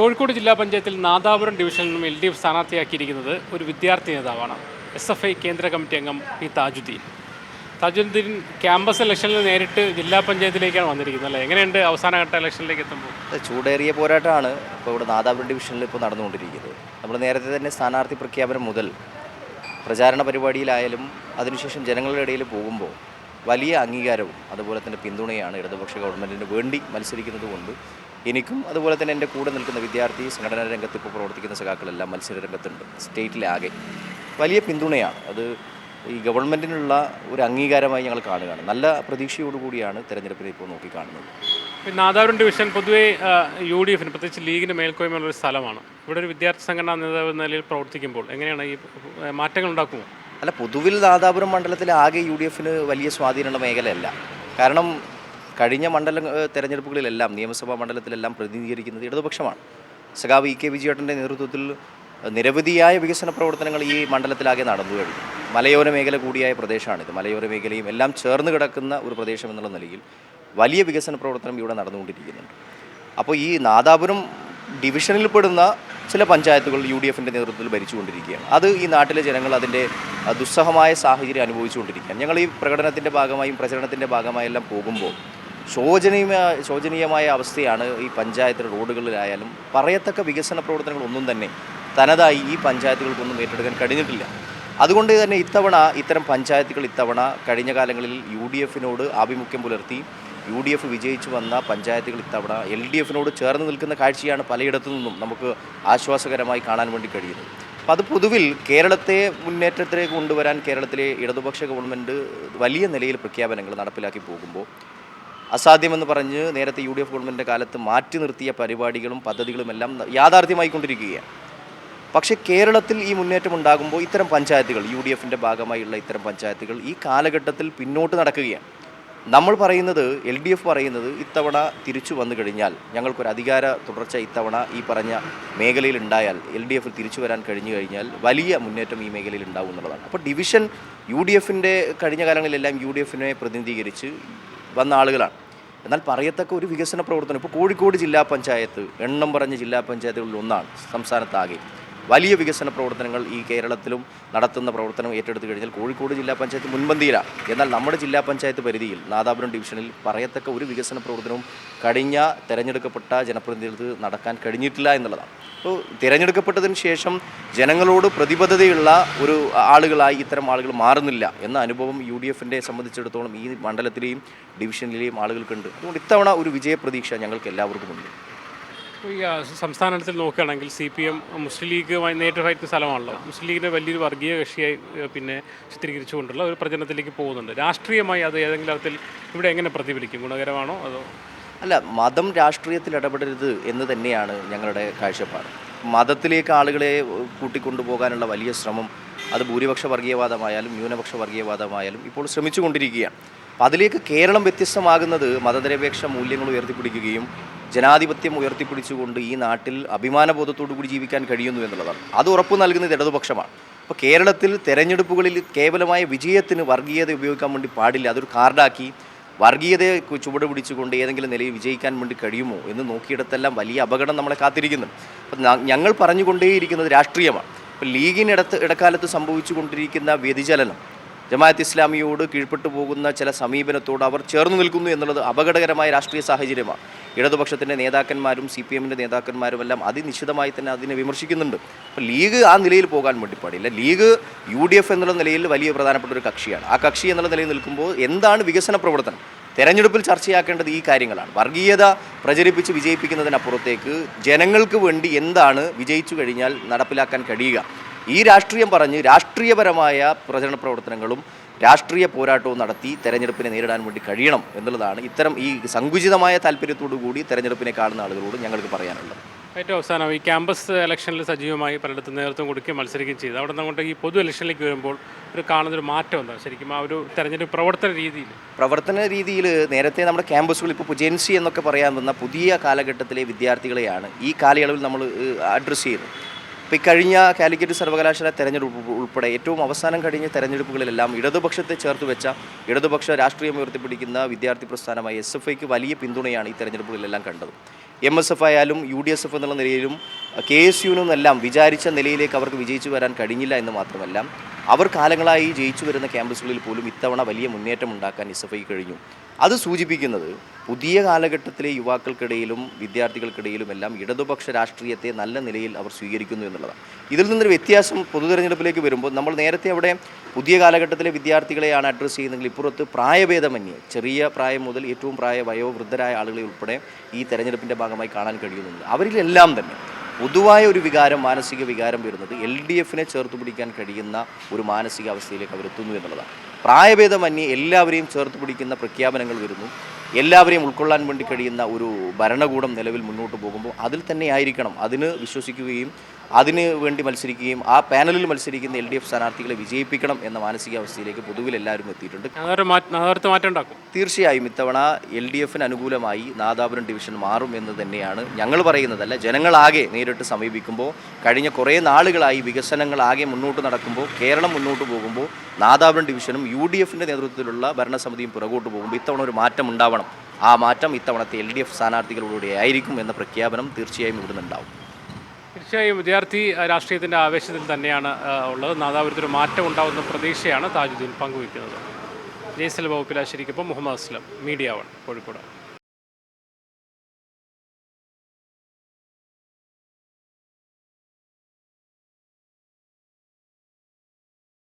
കോഴിക്കോട് ജില്ലാ പഞ്ചായത്തിൽ നാദാപുരം ഡിവിഷനിൽ നിന്നും എൽ ഡി എഫ് സ്ഥാനാർത്ഥിയാക്കിയിരിക്കുന്നത് ഒരു വിദ്യാർത്ഥി നേതാവാണ്. എസ് എഫ് ഐ കേന്ദ്ര കമ്മിറ്റി അംഗം പി താജുദ്ദീൻ. താജുദ്ദീൻ ക്യാമ്പസ് ഇലക്ഷനിൽ നേരിട്ട് ജില്ലാ പഞ്ചായത്തിലേക്കാണ് വന്നിരിക്കുന്നത് അല്ലേ? എങ്ങനെയുണ്ട് അവസാനഘട്ട ഇലക്ഷനിലേക്ക് എത്തുമ്പോൾ? ചൂടേറിയ പോരാട്ടമാണ് ഇപ്പോൾ ഇവിടെ നാദാപുരം ഡിവിഷനിൽ ഇപ്പോൾ നടന്നുകൊണ്ടിരിക്കുന്നത്. നമ്മൾ നേരത്തെ തന്നെ സ്ഥാനാർത്ഥി പ്രഖ്യാപനം മുതൽ പ്രചാരണ പരിപാടിയിലായാലും അതിനുശേഷം ജനങ്ങളുടെ ഇടയിൽ പോകുമ്പോൾ വലിയ അംഗീകാരവും അതുപോലെ തന്നെ പിന്തുണയാണ് ഇടതുപക്ഷ ഗവൺമെന്റിന് വേണ്ടി മത്സരിക്കുന്നത് കൊണ്ട് എനിക്കും അതുപോലെ തന്നെ എന്റെ കൂടെ നിൽക്കുന്ന വിദ്യാർത്ഥി സംഘടനാ രംഗത്ത് ഇപ്പോൾ പ്രവർത്തിക്കുന്ന സഖാക്കളെല്ലാം മത്സര രംഗത്തുണ്ട് സ്റ്റേറ്റിലാകെ വലിയ പിന്തുണയാണ്. അത് ഈ ഗവൺമെന്റിനുള്ള ഒരു അംഗീകാരമായി ഞങ്ങൾ കാണുകയാണ്. നല്ല പ്രതീക്ഷയോടുകൂടിയാണ് തെരഞ്ഞെടുപ്പിനെ ഇപ്പോൾ നോക്കിക്കാണുന്നത്. പിന്നെ ആധാരം ഡിവിഷൻ പൊതുവേ യു ഡി എഫിന് പ്രത്യേകിച്ച് ലീഗിന് മേൽക്കോയ്മയുള്ള ഒരു സ്ഥലമാണ്. ഇവിടെ ഒരു വിദ്യാർത്ഥി സംഘടനാ നേതാവ് എന്ന നിലയിൽ പ്രവർത്തിക്കുമ്പോൾ എങ്ങനെയാണ് ഈ മാറ്റങ്ങൾ ഉണ്ടാക്കുമോ? അല്ല പൊതുവിൽ നാദാപുരം മണ്ഡലത്തിൽ ആകെ യു ഡി എഫിന് വലിയ സ്വാധീനമുള്ള മേഖലയല്ല. കാരണം കഴിഞ്ഞ മണ്ഡല തിരഞ്ഞെടുപ്പുകളിലെല്ലാം നിയമസഭാ മണ്ഡലത്തിലെല്ലാം പ്രതിനിധീകരിക്കുന്നത് ഇടതുപക്ഷമാണ്. സഖാവ് ഇ കെ വിജയേട്ടന്റെ നേതൃത്വത്തിൽ നിരവധിയായ വികസന പ്രവർത്തനങ്ങൾ ഈ മണ്ഡലത്തിലാകെ നടന്നു കഴിഞ്ഞു. മലയോര മേഖല കൂടിയായ പ്രദേശമാണിത്. മലയോര മേഖലയും എല്ലാം ചേർന്ന് കിടക്കുന്ന ഒരു പ്രദേശം എന്നുള്ള നിലയിൽ വലിയ വികസന പ്രവർത്തനം ഇവിടെ നടന്നുകൊണ്ടിരിക്കുന്നുണ്ട്. അപ്പോൾ ഈ നാദാപുരം ഡിവിഷനിൽ പെടുന്ന ചില പഞ്ചായത്തുകൾ യു ഡി എഫിന്റെ നേതൃത്വത്തിൽ ഭരിച്ചുകൊണ്ടിരിക്കുകയാണ്. അത് ഈ നാട്ടിലെ ജനങ്ങൾ അതിന്റെ ദുസ്സഹമായ സാഹചര്യം അനുഭവിച്ചുകൊണ്ടിരിക്കുകയാണ്. ഞങ്ങൾ ഈ പ്രകടനത്തിന്റെ ഭാഗമായും പ്രചരണത്തിന്റെ ഭാഗമായെല്ലാം പോകുമ്പോൾ ശോചനീയമായ ശോചനീയമായ അവസ്ഥയാണ് ഈ പഞ്ചായത്ത് റോഡുകളിലായാലും പറയത്തക്ക വികസന പ്രവർത്തനങ്ങളൊന്നും തന്നെ തനതായി ഈ പഞ്ചായത്തുകൾക്കൊന്നും ഏറ്റെടുക്കാൻ കഴിഞ്ഞിട്ടില്ല. അതുകൊണ്ട് തന്നെ ഇത്തവണ ഇത്തരം പഞ്ചായത്തുകൾ ഇത്തവണ കഴിഞ്ഞ കാലങ്ങളിൽ യു ഡി എഫിനോട് ആഭിമുഖ്യം പുലർത്തി യു ഡി എഫ് വിജയിച്ചു വന്ന പഞ്ചായത്തുകൾ ഇത്തവണ എൽ ഡി എഫിനോട് ചേർന്ന് നിൽക്കുന്ന കാഴ്ചയാണ് പലയിടത്തു നിന്നും നമുക്ക് ആശ്വാസകരമായി കാണാൻ വേണ്ടി കഴിയുന്നത്. അപ്പോൾ അത് പൊതുവിൽ കേരളത്തെ മുന്നേറ്റത്തിലേക്ക് കൊണ്ടുവരാൻ കേരളത്തിലെ ഇടതുപക്ഷ ഗവൺമെന്റ് വലിയ നിലയിൽ പ്രഖ്യാപനങ്ങൾ നടപ്പിലാക്കി പോകുമ്പോൾ അസാധ്യമെന്ന് പറഞ്ഞ് നേരത്തെ യു ഡി എഫ് ഗവൺമെന്റിന്റെ കാലത്ത് മാറ്റി നിർത്തിയ പരിപാടികളും പദ്ധതികളുമെല്ലാം യാഥാർത്ഥ്യമായിക്കൊണ്ടിരിക്കുകയാണ്. പക്ഷേ കേരളത്തിൽ ഈ മുന്നേറ്റം ഉണ്ടാകുമ്പോൾ ഇത്തരം പഞ്ചായത്തുകൾ യു ഡി എഫിന്റെ ഭാഗമായുള്ള ഇത്തരം പഞ്ചായത്തുകൾ ഈ കാലഘട്ടത്തിൽ പിന്നോട്ട് നടക്കുകയാണ്. നമ്മൾ പറയുന്നത് എൽ ഡി എഫ് പറയുന്നത് ഇത്തവണ തിരിച്ചു വന്നു കഴിഞ്ഞാൽ ഞങ്ങൾക്കൊരു അധികാര തുടർച്ച ഇത്തവണ ഈ പറഞ്ഞ മേഖലയിൽ ഉണ്ടായാൽ എൽ ഡി എഫിൽ തിരിച്ചു വരാൻ കഴിഞ്ഞു കഴിഞ്ഞാൽ വലിയ മുന്നേറ്റം ഈ മേഖലയിൽ ഉണ്ടാവും എന്നുള്ളതാണ്. അപ്പോൾ ഡിവിഷൻ യു ഡി എഫിന്റെ കഴിഞ്ഞ കാലങ്ങളിലെല്ലാം യു ഡി എഫിനെ പ്രതിനിധീകരിച്ച് വന്ന ആളുകളാണ്. എന്നാൽ പറയത്തക്ക ഒരു വികസന പ്രവർത്തനം ഇപ്പോൾ കോഴിക്കോട് ജില്ലാ പഞ്ചായത്ത് എണ്ണം പറഞ്ഞ ജില്ലാ പഞ്ചായത്തുകളിൽ ഒന്നാണ് സംസ്ഥാനത്താകെ. വലിയ വികസന പ്രവർത്തനങ്ങൾ ഈ കേരളത്തിലും നടത്തുന്ന പ്രവർത്തനം ഏറ്റെടുത്തു കഴിഞ്ഞാൽ കോഴിക്കോട് ജില്ലാ പഞ്ചായത്ത് മുൻപന്തിയിലാണ് എന്നാൽ നമ്മുടെ ജില്ലാ പഞ്ചായത്ത് പരിധിയിൽ നാദാപുരം ഡിവിഷനിൽ പറയത്തക്ക ഒരു വികസന പ്രവർത്തനവും കഴിഞ്ഞ തെരഞ്ഞെടുക്കപ്പെട്ട ജനപ്രതിനിധികൾക്ക് നടക്കാൻ കഴിഞ്ഞിട്ടില്ല എന്നുള്ളതാണ്. അപ്പോൾ തിരഞ്ഞെടുക്കപ്പെട്ടതിന് ശേഷം ജനങ്ങളോട് പ്രതിബദ്ധതയുള്ള ഒരു ആളുകളായി ഇത്തരം ആളുകൾ മാറുന്നില്ല എന്ന അനുഭവം യു ഡി എഫിന്റെ സംബന്ധിച്ചിടത്തോളം ഈ മണ്ഡലത്തിലെയും ഡിവിഷനിലെയും ആളുകൾക്കുണ്ട്. അതുകൊണ്ട് ഇത്തവണ ഒരു വിജയപ്രതീക്ഷ ഞങ്ങൾക്ക് എല്ലാവർക്കും ഉണ്ട്. ഈ ആ, സംസ്ഥാനത്തിൽ നോക്കുകയാണെങ്കിൽ സി പി എം മുസ്ലിം ലീഗുമായി നേരിട്ട് സ്ഥലമാണല്ലോ. മുസ്ലിം ലീഗിനെ വലിയൊരു വർഗീയ കക്ഷിയായി പിന്നെ പിന്നെ ചിത്രീകരിച്ചുകൊണ്ടുള്ള ഒരു പ്രചരണത്തിലേക്ക് പോകുന്നുണ്ട്. രാഷ്ട്രീയമായി അത് ഏതെങ്കിലും തരത്തിൽ ഇവിടെ എങ്ങനെ പ്രതിഫലിക്കും? ഗുണകരമാണോ അതോ? അല്ല മതം രാഷ്ട്രീയത്തിൽ ഇടപെടരുത് എന്ന് തന്നെയാണ് ഞങ്ങളുടെ കാഴ്ചപ്പാട്. മതത്തിലേക്ക് ആളുകളെ കൂട്ടിക്കൊണ്ടുപോകാനുള്ള വലിയ ശ്രമം അത് ഭൂരിപക്ഷ വർഗീയവാദമായാലും ന്യൂനപക്ഷ വർഗീയവാദമായാലും ഇപ്പോൾ ശ്രമിച്ചുകൊണ്ടിരിക്കുകയാണ്. അപ്പം അതിലേക്ക് കേരളം വ്യത്യസ്തമാകുന്നത് മതനിരപേക്ഷ മൂല്യങ്ങൾ ഉയർത്തിപ്പിടിക്കുകയും ജനാധിപത്യം ഉയർത്തിപ്പിടിച്ചുകൊണ്ട് ഈ നാട്ടിൽ അഭിമാനബോധത്തോടു കൂടി ജീവിക്കാൻ കഴിയുന്നു എന്നുള്ളതാണ്. അത് ഉറപ്പു നൽകുന്നത് ഇടതുപക്ഷമാണ്. അപ്പോൾ കേരളത്തിൽ തെരഞ്ഞെടുപ്പുകളിൽ കേവലമായ വിജയത്തിന് വർഗീയത ഉപയോഗിക്കാൻ വേണ്ടി പാടില്ല. അതൊരു കാർഡാക്കി വർഗീയതയെ ചുവട് പിടിച്ചുകൊണ്ട് ഏതെങ്കിലും നിലയിൽ വിജയിക്കാൻ വേണ്ടി കഴിയുമോ എന്ന് നോക്കിയിടത്തെല്ലാം വലിയ അപകടം നമ്മളെ കാത്തിരിക്കുന്നു. അപ്പം ഞങ്ങൾ പറഞ്ഞുകൊണ്ടേയിരിക്കുന്നത് രാഷ്ട്രീയമാണ്. ഇപ്പം ലീഗിനിടത്ത് ഇടക്കാലത്ത് സംഭവിച്ചുകൊണ്ടിരിക്കുന്ന വ്യതിചലനം ജമാഅത്ത് ഇസ്ലാമിയോട് കീഴ്പ്പെട്ടു പോകുന്ന ചില സമീപനത്തോട് അവർ ചേർന്ന് നിൽക്കുന്നു എന്നുള്ളത് അപകടകരമായ രാഷ്ട്രീയ സാഹചര്യമാണ്. ഇടതുപക്ഷത്തിന്റെ നേതാക്കന്മാരും സി പി എമ്മിന്റെ നേതാക്കന്മാരും എല്ലാം അതിനിശ്ചിതമായി തന്നെ അതിനെ വിമർശിക്കുന്നുണ്ട്. അപ്പോൾ ലീഗ് ആ നിലയിൽ പോകാൻ വേണ്ടി പാടില്ല ലീഗ് യു ഡി എഫ് എന്നുള്ള നിലയിൽ വലിയ പ്രധാനപ്പെട്ട ഒരു കക്ഷിയാണ്. ആ കക്ഷി എന്നുള്ള നിലയിൽ നിൽക്കുമ്പോൾ എന്താണ് വികസന പ്രവർത്തനം? തെരഞ്ഞെടുപ്പിൽ ചർച്ചയാക്കേണ്ടത് ഈ കാര്യങ്ങളാണ്. വർഗീയത പ്രചരിപ്പിച്ച് വിജയിപ്പിക്കുന്നതിനപ്പുറത്തേക്ക് ജനങ്ങൾക്ക് വേണ്ടി എന്താണ് വിജയിച്ചു കഴിഞ്ഞാൽ നടപ്പിലാക്കാൻ കഴിയുക? ഈ രാഷ്ട്രീയം പറഞ്ഞ് രാഷ്ട്രീയപരമായ പ്രചരണ പ്രവർത്തനങ്ങളും രാഷ്ട്രീയ പോരാട്ടവും നടത്തി തെരഞ്ഞെടുപ്പിനെ നേരിടാൻ വേണ്ടി കഴിയണം എന്നുള്ളതാണ് ഇത്തരം ഈ സങ്കുചിതമായ താല്പര്യത്തോടു കൂടി തെരഞ്ഞെടുപ്പിനെ കാണുന്ന ആളുകളോട് ഞങ്ങൾക്ക് പറയാനുള്ളത്. ഏറ്റവും അവസാനം ഈ ക്യാമ്പസ് ഇലക്ഷനിൽ സജീവമായി പലയിടത്തും നേതൃത്വം കൊടുക്കുകയും മത്സരിക്കുകയും ചെയ്തു. അവിടെ നിന്ന് അങ്ങോട്ട് ഈ പൊതു ഇലക്ഷനിലേക്ക് വരുമ്പോൾ ഒരു കാണുന്നൊരു മാറ്റം എന്താ? ശരിക്കും ആ ഒരു തെരഞ്ഞെടുപ്പ് പ്രവർത്തന രീതിയിൽ. പ്രവർത്തന രീതിയിൽ നേരത്തെ നമ്മുടെ ക്യാമ്പസുകൾ ഇപ്പോൾ ജെൻസി എന്നൊക്കെ പറയാൻ വന്ന പുതിയ കാലഘട്ടത്തിലെ വിദ്യാർത്ഥികളെയാണ് ഈ കാലയളവിൽ നമ്മൾ അഡ്രസ്സ് ചെയ്യുന്നത്. ഇപ്പോൾ ഈ കഴിഞ്ഞ കാലിക്കറ്റ് സർവകലാശാല തെരഞ്ഞെടുപ്പ് ഉൾപ്പെടെ ഏറ്റവും അവസാനം കഴിഞ്ഞ തെരഞ്ഞെടുപ്പുകളിലെല്ലാം ഇടതുപക്ഷത്തെ ചേർത്ത് വെച്ച ഇടതുപക്ഷ രാഷ്ട്രീയം ഉയർത്തിപ്പിടിക്കുന്ന വിദ്യാർത്ഥി പ്രസ്ഥാനമായ എസ് എഫ് ഐക്ക് വലിയ പിന്തുണയാണ് ഈ തെരഞ്ഞെടുപ്പുകളിലെല്ലാം കണ്ടത്. എം എസ് എഫ് ആയാലും യു ഡി എസ് എഫ് എന്നുള്ള നിലയിലും കെ എസ് യുവിനെല്ലാം വിചാരിച്ച നിലയിലേക്ക് അവർക്ക് വിജയിച്ചു വരാൻ കഴിഞ്ഞില്ല എന്ന് മാത്രമല്ല. അവർ കാലങ്ങളായി ജയിച്ചു വരുന്ന ക്യാമ്പസുകളിൽ പോലും ഇത്തവണ വലിയ മുന്നേറ്റം ഉണ്ടാക്കാൻ ഇസഫൈ കഴിഞ്ഞു. അത് സൂചിപ്പിക്കുന്നത് പുതിയ കാലഘട്ടത്തിലെ യുവാക്കൾക്കിടയിലും വിദ്യാർത്ഥികൾക്കിടയിലും എല്ലാം ഇടതുപക്ഷ രാഷ്ട്രീയത്തെ നല്ല നിലയിൽ അവർ സ്വീകരിക്കുന്നു എന്നുള്ളതാണ്. ഇതിൽ നിന്നൊരു വ്യത്യാസം പൊതുതെരഞ്ഞെടുപ്പിലേക്ക് വരുമ്പോൾ നമ്മൾ നേരത്തെ അവിടെ പുതിയ കാലഘട്ടത്തിലെ വിദ്യാർത്ഥികളെയാണ് അഡ്രസ്സ് ചെയ്യുന്നതെങ്കിൽ ഇപ്പുറത്ത് പ്രായഭേദമന്യേ ചെറിയ പ്രായം മുതൽ ഏറ്റവും പ്രായ വയോവൃദ്ധരായ ആളുകളെ ഉൾപ്പെടെ ഈ തെരഞ്ഞെടുപ്പിന്റെ ഭാഗമായി കാണാൻ കഴിയുന്നുണ്ട്. അവരിലെല്ലാം തന്നെ പൊതുവായ ഒരു വികാരം മാനസിക വികാരം വരുന്നത് എൽ ഡി എഫിനെ ചേർത്ത് പിടിക്കാൻ കഴിയുന്ന ഒരു മാനസികാവസ്ഥയിലേക്ക് അവരെത്തുന്നു എന്നുള്ളതാണ്. പ്രായഭേദമന്യേ എല്ലാവരെയും ചേർത്ത് പിടിക്കുന്ന പ്രഖ്യാപനങ്ങൾ വരുന്നു. എല്ലാവരെയും ഉൾക്കൊള്ളാൻ വേണ്ടി കഴിയുന്ന ഒരു ഭരണകൂടം നിലവിൽ മുന്നോട്ട് പോകുമ്പോൾ അതിൽ തന്നെ ആയിരിക്കണം. അതിന് വിശ്വസിക്കുകയും അതിന് വേണ്ടി മത്സരിക്കുകയും ആ പാനലിൽ മത്സരിക്കുന്ന എൽ ഡി എഫ് സ്ഥാനാർത്ഥികളെ വിജയിപ്പിക്കണം എന്ന മാനസികാവസ്ഥയിലേക്ക് പൊതുവിൽ എല്ലാവരും എത്തിയിട്ടുണ്ട്. തീർച്ചയായും ഇത്തവണ എൽ ഡി എഫിന് അനുകൂലമായി നാദാപുരം ഡിവിഷൻ മാറും എന്ന് തന്നെയാണ് ഞങ്ങൾ പറയുന്നതല്ല. ജനങ്ങളാകെ നേരിട്ട് സമീപിക്കുമ്പോൾ കഴിഞ്ഞ കുറേ നാളുകളായി വികസനങ്ങളാകെ മുന്നോട്ട് നടക്കുമ്പോൾ കേരളം മുന്നോട്ട് പോകുമ്പോൾ നാദാപുരം ഡിവിഷനും യു ഡി എഫിന്റെ നേതൃത്വത്തിലുള്ള ഭരണസമിതിയും പുറകോട്ട് പോകുമ്പോൾ ഇത്തവണ ഒരു മാറ്റം ഉണ്ടാവണം. ആ മാറ്റം ഇത്തവണത്തെ എൽ ഡി എഫ് സ്ഥാനാർത്ഥികളിലൂടെ ആയിരിക്കും എന്ന പ്രഖ്യാപനം തീർച്ചയായും ഇവിടുന്ന് ഉണ്ടാവും. തീർച്ചയായും വിദ്യാർത്ഥി രാഷ്ട്രീയത്തിന്റെ ആവേശത്തിൽ തന്നെയാണ് ഉള്ളത്. നാദാപുരത്തൊരു മാറ്റം ഉണ്ടാവുന്ന പ്രതീക്ഷയാണ് താജുദ്ദീൻ പങ്കുവയ്ക്കുന്നത്. ജയ്സൽ വകുപ്പിലാശ്ശേരിക്കൊപ്പം മുഹമ്മദ് അസ്ലം മീഡിയ വൺ കോഴിക്കോട്.